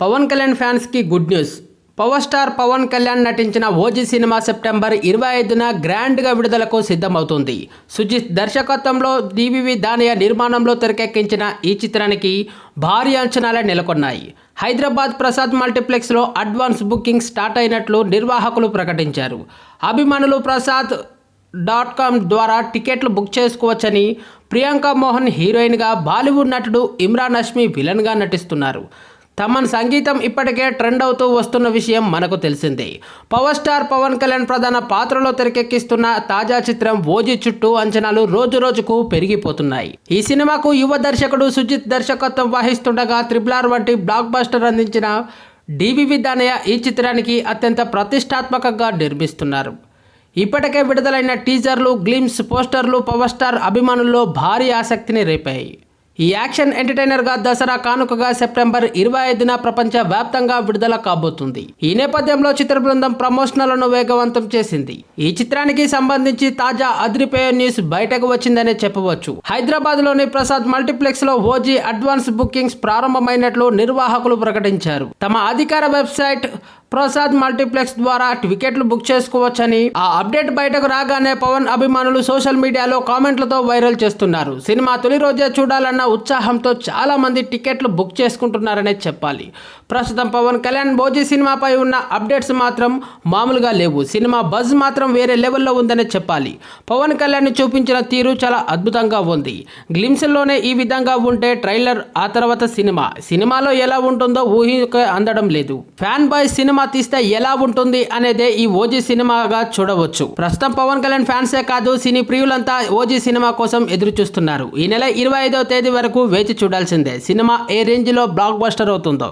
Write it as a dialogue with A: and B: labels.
A: పవన్ కళ్యాణ్ ఫ్యాన్స్కి good news. Power star Pawan Kalyan నటించిన OG cinema September ఇరవై ఐదున గ్రాండ్గా విడుదలకు సిద్ధమవుతుంది. సుజిత్ దర్శకత్వంలో డివివి దానయ్య నిర్మాణంలో తెరకెక్కించిన ఈ చిత్రానికి భారీ అంచనాలే నెలకొన్నాయి. హైదరాబాద్ ప్రసాద్ మల్టీప్లెక్స్లో అడ్వాన్స్ బుకింగ్ స్టార్ట్ అయినట్లు నిర్వాహకులు ప్రకటించారు. అభిమానులు ప్రసాద్ డాట్ కామ్ ద్వారా టికెట్లు బుక్ చేసుకోవచ్చని ప్రియాంక మోహన్ హీరోయిన్గా బాలీవుడ్ నటుడు ఇమ్రాన్ హష్మి విలన్గా నటిస్తున్నారు. తమన్ సంగీతం ఇప్పటికే ట్రెండ్ అవుతూ వస్తున్న విషయం మనకు తెలిసిందే. పవర్ స్టార్ పవన్ కళ్యాణ్ ప్రధాన పాత్రలో తెరకెక్కిస్తున్న తాజా చిత్రం ఓజీ చుట్టూ అంచనాలు రోజు రోజుకు పెరిగిపోతున్నాయి. ఈ సినిమాకు యువ దర్శకుడు సుజిత్ దర్శకత్వం వహిస్తుండగా త్రిబుల్ ఆర్ వంటి బ్లాక్ బస్టర్ అందించిన డివివి దానయ్య ఈ చిత్రానికి అత్యంత ప్రతిష్టాత్మకంగా నిర్మిస్తున్నారు. ఇప్పటికే విడుదలైన టీజర్లు గ్లిమ్స్ పోస్టర్లు పవర్ స్టార్ అభిమానుల్లో భారీ ఆసక్తిని రేపాయి. ఈ యాక్షన్ ఎంటర్టైనర్గా దసరా కానుకగా సెప్టెంబర్ ఇరవై ఐదున ప్రపంచ వ్యాప్తంగా విడుదల కాబోతుంది. ఈ నేపథ్యంలో చిత్ర బృందం ప్రమోషన్లను వేగవంతం చేసింది. ఈ చిత్రానికి సంబంధించి తాజా అదిరిపోయే న్యూస్ బయటకు వచ్చిందనే చెప్పవచ్చు. హైదరాబాద్లోని ప్రసాద్ మల్టీప్లెక్స్లో ఓజీ అడ్వాన్స్ బుకింగ్స్ ప్రారంభమైనట్లు నిర్వాహకులు ప్రకటించారు. తమ అధికార వెబ్సైట్ ప్రసాద్ మల్టీప్లెక్స్ ద్వారా టికెట్లు బుక్ చేసుకోవచ్చని ఆ అప్డేట్ బయటకు రాగానే పవన్ అభిమానులు సోషల్ మీడియాలో కామెంట్లతో వైరల్ చేస్తున్నారు. సినిమా తొలి రోజే చూడాలన్న ఉత్సాహంతో చాలా మంది టికెట్లు బుక్ చేసుకుంటున్నారనే చెప్పాలి. ప్రస్తుతం పవన్ కళ్యాణ్ భోజీ సినిమాపై ఉన్న అప్డేట్స్ మాత్రం మామూలుగా లేవు. సినిమా బజ్ మాత్రం వేరే లెవెల్లో ఉందనే చెప్పాలి. పవన్ కళ్యాణ్ చూపించిన తీరు చాలా అద్భుతంగా ఉంది. గ్లిమ్స్లోనే ఈ విధంగా ఉంటే ట్రైలర్ ఆ తర్వాత సినిమా. సినిమాలో ఎలా ఉంటుందో ఊహించ అందడం లేదు. ఫ్యాన్ బాయ్ సినిమా తీస్తే ఎలా ఉంటుంది అనేదే ఈ ఓజీ సినిమాగా చూడవచ్చు. ప్రస్తుతం పవన్ కళ్యాణ్ ఫ్యాన్సే కాదు సినీ ప్రియులంతా ఓజీ సినిమా కోసం ఎదురు చూస్తున్నారు ఈ నెల ఇరవై ఐదవ తేదీ వరకు వేచి చూడాల్సిందే. సినిమా ఏ రేంజ్లో బ్లాక్ బస్టర్ అవుతుందో.